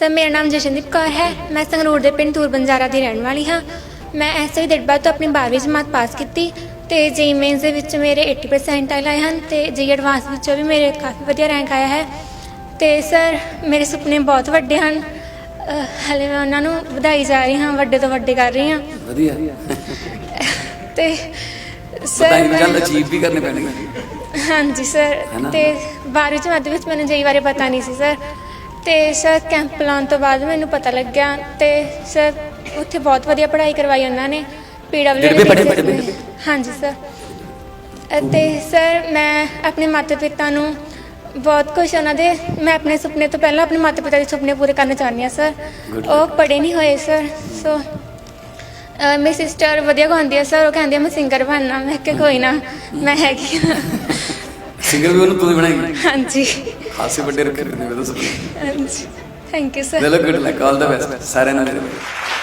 ਤਾਂ ਮੇਰਾ ਨਾਮ ਜਸ਼ਨਦੀਪ ਕੌਰ ਹੈ। ਮੈਂ ਸੰਗਰੂਰ ਦੇ ਪਿੰਡ ਤੂਰ ਬੰਜਾਰਾ ਦੀ ਰਹਿਣ ਵਾਲੀ ਹਾਂ। ਮੈਂ ਐਸਆਈ ਡਿਡਬਾ ਤੋਂ ਆਪਣੀ 12ਵੀਂ ਜਮਾਤ ਪਾਸ ਕੀਤੀ ਤੇ ਜੀ ਮੇਨਸ ਦੇ ਵਿੱਚ ਮੇਰੇ 80% ਆਏ ਹਨ ਤੇ ਜੀ ਐਡਵਾਂਸ ਵਿੱਚੋਂ ਵੀ ਮੇਰੇ ਕਾਫੀ ਵਧੀਆ ਰੈਂਕ ਆਇਆ ਹੈ। ਤੇ ਸਰ ਮੇਰੇ ਸੁਪਨੇ ਬਹੁਤ ਵੱਡੇ ਹਨ। ਅਹ ਹਲੇ ਮੈਂ ਉਹਨਾਂ ਨੂੰ ਵਧਾਈ ਜਾ ਰਹੀ ਹਾਂ ਵੱਡੇ ਤੋਂ ਵੱਡੇ ਕਰ ਰਹੀ ਹਾਂ। ਵਧੀਆ। ਤੇ ਸਰ ਮੈਂ- ਚੱਲ ਅਚੀਵ ਵੀ ਕਰਨੇ ਪੈਣਗੇ। ਹਾਂਜੀ ਸਰ। ਹੈਨਾ? ਤੇ 12ਵੀਂ ਜਮਾਤ ਦੇ ਵਿੱਚ ਮੈਨੂੰ ਜਈ ਬਾਰੇ ਪਤਾ ਨਹੀਂ ਸੀ ਸਰ। ਤੇ ਸਰ ਕੈਂਪ ਲਾਉਣ ਤੋਂ ਬਾਅਦ ਮੈਨੂੰ ਪਤਾ ਲੱਗਿਆ ਤੇ ਸਰ ਉੱਥੇ ਬਹੁਤ ਵਧੀਆ ਪੜ੍ਹਾਈ ਕਰਵਾਈ ਉਹਨਾਂ ਨੇ ਪੀਡਬਲਿਊ ਡਿਡਬੇ ਪੜ੍ਹੇ- ਪੜ੍ਹੇ- ਪੜ੍ਹੇ? ਹਾਂਜੀ ਸਰ। ਅਤੇ ਸਰ ਮੈਂ ਆਪਣੇ ਮਾਤਾ ਪਿਤਾ ਨੂੰ ਬਹੁਤ ਕੁਝ ਉਹਨਾਂ ਦੇ। ਮੈਂ ਆਪਣੇ ਸੁਪਨੇ ਤੋਂ ਪਹਿਲਾਂ ਆਪਣੇ ਮਾਤਾ ਪਿਤਾ ਦੇ ਸੁਪਨੇ ਪੂਰੇ ਕਰਨਾ ਚਾਹੁੰਦੀ ਹਾਂ ਸਰ। Good. ਉਹ ਪੜ੍ਹੇ ਨਹੀਂ ਹੋਏ ਸਰ। ਸੋ ਮੇਰੀ ਸਿਸਟਰ ਵਧੀਆ ਗਾਉਂਦੀ ਹੈ ਸਰ। ਉਹ ਕਹਿੰਦੀ ਆ ਮੈਂ ਸਿੰਗਰ ਬਣਨਾ। ਮੈਂ ਕਿਹਾ ਕੋਈ ਨਾ ਮੈਂ ਹੈਗੀ ਹਾਂ। ਸਿੰਗਰ ਵੀ ਉਹਨੂੰ ਤੂੰ ਹੀ ਬਣਾਏਗੀ ਹਾਂਜੀ ਖਾਸੇ ਵੱਡੇ ਰੱਖੇ ਨੇ ਮੇਰੇ ਤੋਂ ਸੁਪਨੇ ਹਾਂਜੀ ਥੈਂਕ ਯੂ ਸਰ ਚਲੋ good luck all the best ਸਾਰਿਆਂ ਨੂੰ ਮੇਰੇ ਵੱਲੋਂ।